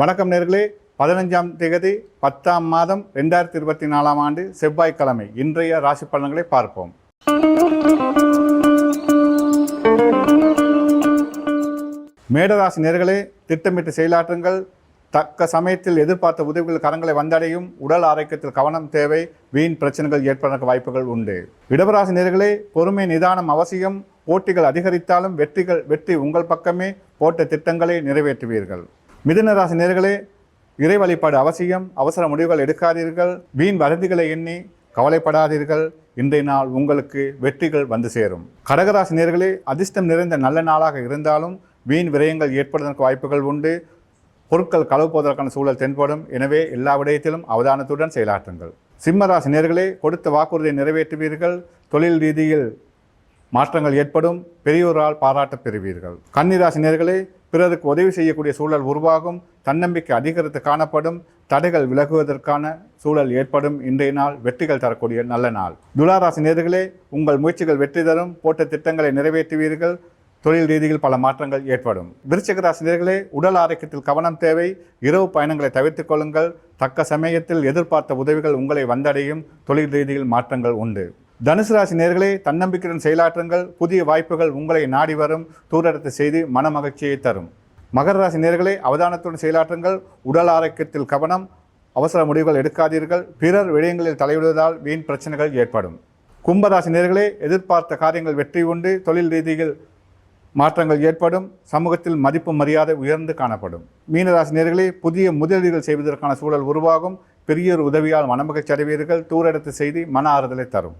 வணக்கம் நேர்களே. பதினஞ்சாம் தேதி பத்தாம் மாதம் ரெண்டாயிரத்தி இருபத்தி நாலாம் ஆண்டு செவ்வாய்க்கிழமை. இன்றைய ராசி பலன்களை பார்ப்போம். மேடராசி நேர்களே திட்டமிட்டு செயலாற்றுங்கள். தக்க சமயத்தில் எதிர்பார்த்த உதவிகள் கரங்களை வந்தடையும். உடல் ஆரோக்கியத்தில் கவனம் தேவை. வீண் பிரச்சனைகள் ஏற்படுறதுக்கு வாய்ப்புகள் உண்டு. இடவராசி நேர்களே பொறுமை நிதானம் அவசியம். போட்டிகள் அதிகரித்தாலும் வெற்றிகள் வெற்றி உங்கள் பக்கமே. போட்ட திட்டங்களை நிறைவேற்றுவீர்கள். மிதுனராசி நேர்களே இறை வழிபாடு அவசியம். அவசர முடிவுகள் எடுக்காதீர்கள். வீண் வதந்திகளை எண்ணி கவலைப்படாதீர்கள். இன்றைய நாள் உங்களுக்கு வெற்றிகள் வந்து சேரும். கடகராசி நேர்களே அதிர்ஷ்டம் நிறைந்த நல்ல நாளாக இருந்தாலும் வீண் விரயங்கள் ஏற்படுவதற்கு வாய்ப்புகள் உண்டு. பொருட்கள் களவு போவதற்கான சூழல் தென்படும். எனவே எல்லா விடயத்திலும் அவதானத்துடன் செயலாற்றுங்கள். சிம்மராசி நேர்களே கொடுத்த வாக்குறுதியை நிறைவேற்றுவீர்கள். தொழில் ரீதியில் மாற்றங்கள் ஏற்படும் பெரியோரால் பாராட்ட பெறுவீர்கள். கன்னிராசி நேர்களே பிறருக்கு உதவி செய்யக்கூடிய சூழல் உருவாகும் தன்னம்பிக்கை அதிகரித்து காணப்படும் தடைகள் விலகுவதற்கான சூழல் ஏற்படும் இன்றைய நாள் வெற்றிகள் தரக்கூடிய நல்ல நாள். துளாராசி நேர்களே உங்கள் முயற்சிகள் வெற்றி தரும் போட்ட திட்டங்களை நிறைவேற்றுவீர்கள் தொழில் ரீதியில் பல மாற்றங்கள் ஏற்படும். விருச்சிக ராசி நேர்களே உடல் ஆரோக்கியத்தில் கவனம் தேவை இரவு பயணங்களை தவிர்த்துக் கொள்ளுங்கள் தக்க சமயத்தில் எதிர்பார்த்த உதவிகள் உங்களை வந்தடையும் தொழில் ரீதியில் மாற்றங்கள் உண்டு. தனுசு ராசி நேர்களே தன்னம்பிக்கையுடன் செயலாற்றுங்கள். புதிய வாய்ப்புகள் உங்களை நாடி வரும். தூரடத்து செய்து மனமகிழ்ச்சியை தரும். மகர ராசி நேர்களே அவதானத்துடன் செயலாற்றுங்கள். உடல் ஆரோக்கியத்தில் கவனம். அவசர முடிவுகள் எடுக்காதீர்கள். பிறர் விடயங்களில் தலையிடுவதால் வீண் பிரச்சனைகள் ஏற்படும். கும்பராசி நேர்களே எதிர்பார்த்த காரியங்கள் வெற்றி உண்டு. தொழில் ரீதியில் மாற்றங்கள் ஏற்படும். சமூகத்தில் மதிப்பு மரியாதை உயர்ந்து காணப்படும். மீனராசி நேர்களே புதிய முதலீடுகள் செய்வதற்கான சூழல் உருவாகும். பெரியோர் உதவியால் மனமகிழ்ச்சி அடைவீர்கள். தூரெடுத்து செய்தி மன ஆறுதலை தரும்.